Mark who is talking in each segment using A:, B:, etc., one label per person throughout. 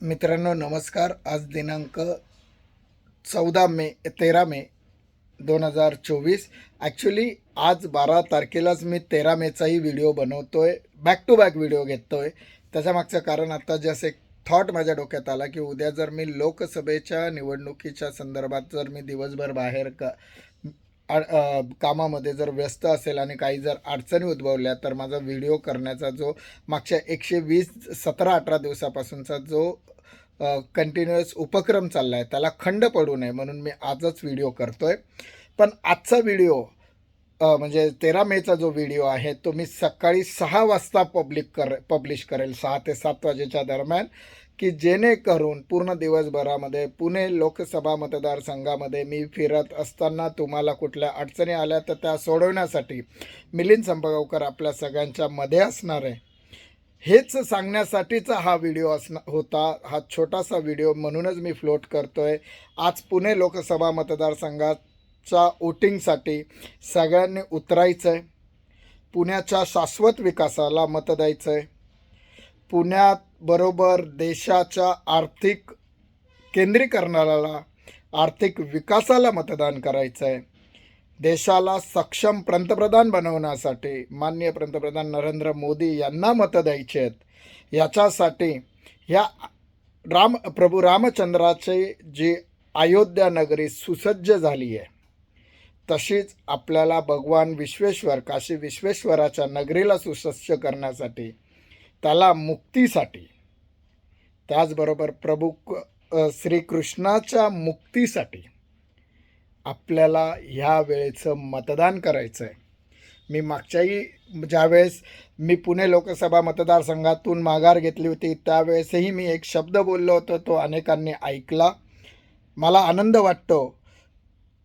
A: मित्रांनो नमस्कार. आज दिनांक चौदा मे तेरा मे दोन हजार चोवीस. ॲक्च्युली आज बारा तारखेलाच मी तेरा मेचाही व्हिडिओ बनवतो आहे बॅक टू बॅक व्हिडिओ घेतो आहे त्याच्यामागचं कारण आता जसं एक थॉट माझ्या डोक्यात आला की उद्या जर मी लोकसभेच्या निवडणुकीच्या संदर्भात जर मी दिवसभर बाहेर का कामामध्ये जर व्यस्त असेल आणि काही जर अडचणी उद्भवल्या तर माझा व्हिडिओ करण्याचा जो मागच्या एकशे वीस सतरा अठरा दिवसापासूनचा जो कंटिन्युअस उपक्रम चालला आहे त्याला खंड पडू नये म्हणून मी आजच व्हिडिओ करतो आहे पण आजचा व्हिडिओ म्हणजे तेरा मेचा जो व्हिडिओ आहे तो मी सकाळी सहा वाजता पब्लिक कर पब्लिश करेल सहा ते सात वाजेच्या दरम्यान की जेणेकरून पूर्ण दिवसभरामध्ये पुणे लोकसभा मतदारसंघामध्ये मी फिरत असताना तुम्हाला कुठल्या अडचणी आल्या तर त्या सोडवण्यासाठी मिलिंद संपगावकर आपल्या सगळ्यांच्या मध्ये असणार आहे. हेच सांगण्यासाठीचा हा व्हिडिओ असणार होता. हा छोटासा व्हिडिओ म्हणूनच मी फ्लोट करतो आहे आज पुणे लोकसभा मतदारसंघात चा वोटिंगसाठी सगळ्यांनी उतरायचं आहे पुण्याच्या शाश्वत विकासाला मत द्यायचं आहे पुण्यात बरोबर देशाच्या आर्थिक केंद्रीकरणाला आर्थिक विकासाला मतदान करायचं आहे देशाला सक्षम पंतप्रधान बनवण्यासाठी माननीय पंतप्रधान नरेंद्र मोदी यांना मतं द्यायची आहेत. याच्यासाठी ह्या राम प्रभू रामचंद्राची जी अयोध्या नगरी सुसज्ज झाली आहे. तशीच आपल्याला भगवान विश्वेश्वर काशी विश्वेश्वराच्या नगरीला सुसज्ज करण्यासाठी त्याला मुक्तीसाठी त्याचबरोबर प्रभू श्रीकृष्णाच्या मुक्तीसाठी आपल्याला ह्या वेळेचं मतदान करायचं आहे मी मागच्याही ज्यावेळेस मी पुणे लोकसभा मतदारसंघातून माघार घेतली होती त्यावेळेसही मी एक शब्द बोललो होतो तो अनेकांनी ऐकला. मला आनंद वाटतो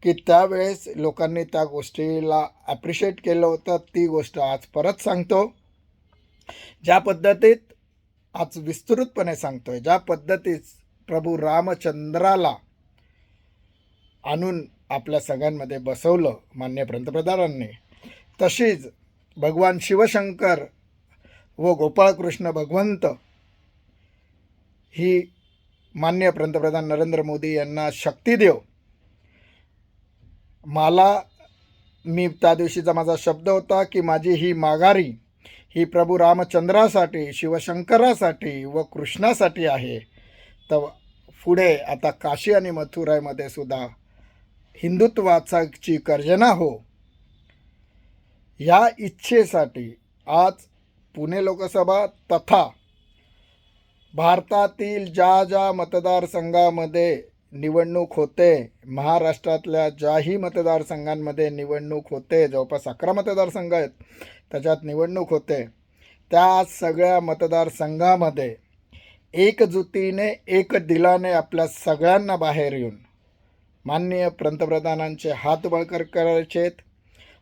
A: की त्यावेळेस लोकांनी त्या गोष्टीला ॲप्रिशिएट केलं होतं. ती गोष्ट आज परत सांगतो. ज्या पद्धतीत आज विस्तृतपणे सांगतोय ज्या पद्धतीत प्रभू रामचंद्राला आणून आपल्या सगळ्यांमध्ये बसवलं मान्य पंतप्रधानांनी तशीच भगवान शिवशंकर व गोपाळकृष्ण भगवंत ही मान्य पंतप्रधान नरेंद्र मोदी यांना शक्ती देव मला मी त्या दिवशीचा माझा शब्द होता की माझी ही माघारी ही प्रभू रामचंद्रासाठी शिवशंकरासाठी व कृष्णासाठी आहे. तर पुढे आता काशी आणि मथुरामध्ये सुद्धा हिंदुत्वाची गर्जना हो. या इच्छेसाठी आज पुणे लोकसभा तथा भारतातील ज्या ज्या मतदारसंघामध्ये निवडणूक होते. महाराष्ट्रातल्या ज्याही मतदारसंघांमध्ये निवडणूक होते जवळपास अकरा मतदारसंघ आहेत त्याच्यात निवडणूक होते. त्या सगळ्या मतदारसंघामध्ये एकजुतीने एक दिलाने आपल्या सगळ्यांना बाहेर येऊन माननीय पंतप्रधानांचे हात बळकट करायचे आहेत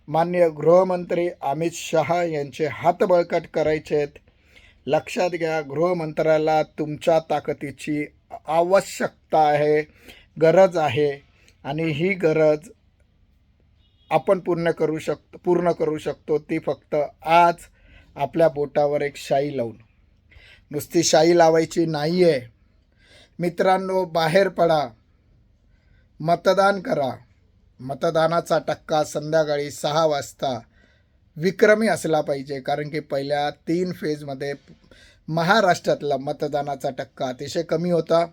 A: माननीय गृहमंत्री अमित शहा यांचे हात बळकट करायचे आहेत लक्षात घ्या गृहमंत्र्याला तुमच्या ताकदीची आवश्यकता आहे गरज आहे आणि ही गरज आपण पूर्ण करू शकतो पूर्ण करू शकतो ती फक्त आज आपल्या बोटावर एक शाई लावून. नुसती शाई लावायची नाही आहे मित्रांनो बाहेर पडा. मतदान करा. मतदानाचा टक्का संध्याकाळी सहा वाजता विक्रमी असला पाहिजे कारण की पहिल्या तीन फेजमध्ये महाराष्ट्रातला मतदानाचा टक्का अतिशय कमी होता.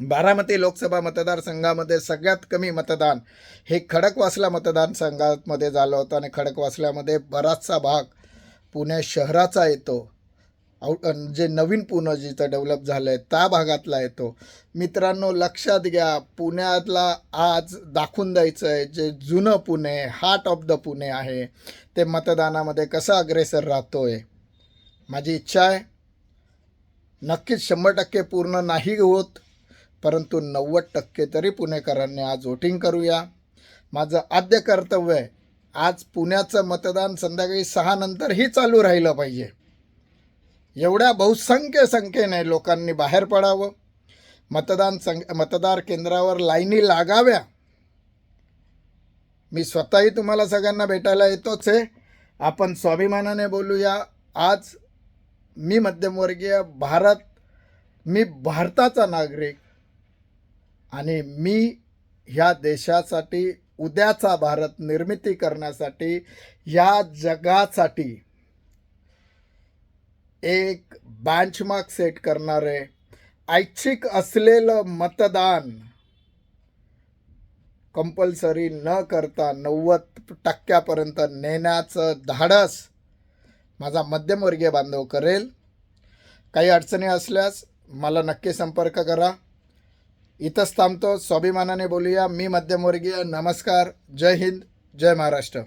A: बारामती लोकसभा मतदारसंघामध्ये सगळ्यात कमी मतदान हे खडकवासला मतदारसंघामध्ये झालं होतं आणि खडकवासल्यामध्ये बराचसा भाग पुणे शहराचा येतो. आउट जे नवीन पुणे जिथं डेव्हलप झालं आहे त्या भागातला येतो. मित्रांनो लक्षात घ्या पुण्यातला आज दाखवून द्यायचं आहे जे जुनं Pune heart of the Pune आहे ते मतदानामध्ये कसं अग्रेसर राहतो आहे माझी इच्छा आहे नक्कीच शंभर टक्के पूर्ण नाही होत परंतु नव्वद टक्के तरी पुणेकरांनी आज वोटिंग करूया. माझं आद्य कर्तव्य आहे आज पुण्याचं मतदान संध्याकाळी सहा नंतरही चालू राहिलं पाहिजे. एवढ्या बहुसंख्य संख्येने लोकांनी बाहेर पडावं. मतदान संघ मतदार केंद्रावर लाईनी लागाव्या. मी स्वतःही तुम्हाला सगळ्यांना भेटायला येतोच आहे. आपण स्वाभिमानाने बोलूया. आज मी मध्यमवर्गीय भारत मी भारताचा नागरिक आणि मी ह्या देशासाठी उद्याचा भारत निर्मिती करण्यासाठी या जगासाठी एक बँचमार्क सेट करणारे ऐच्छिक असलेलं मतदान कंपल्सरी न करता नव्वद टक्क्यापर्यंत नेण्याचं धाडस माझा मध्यमवर्गीय बांधव करेल. काही अडचणी असल्यास मला नक्की संपर्क करा. इथंच थांबतो. स्वाभिमानाने बोलूया. मी मध्यमवर्गीय. नमस्कार. जय हिंद. जय महाराष्ट्र.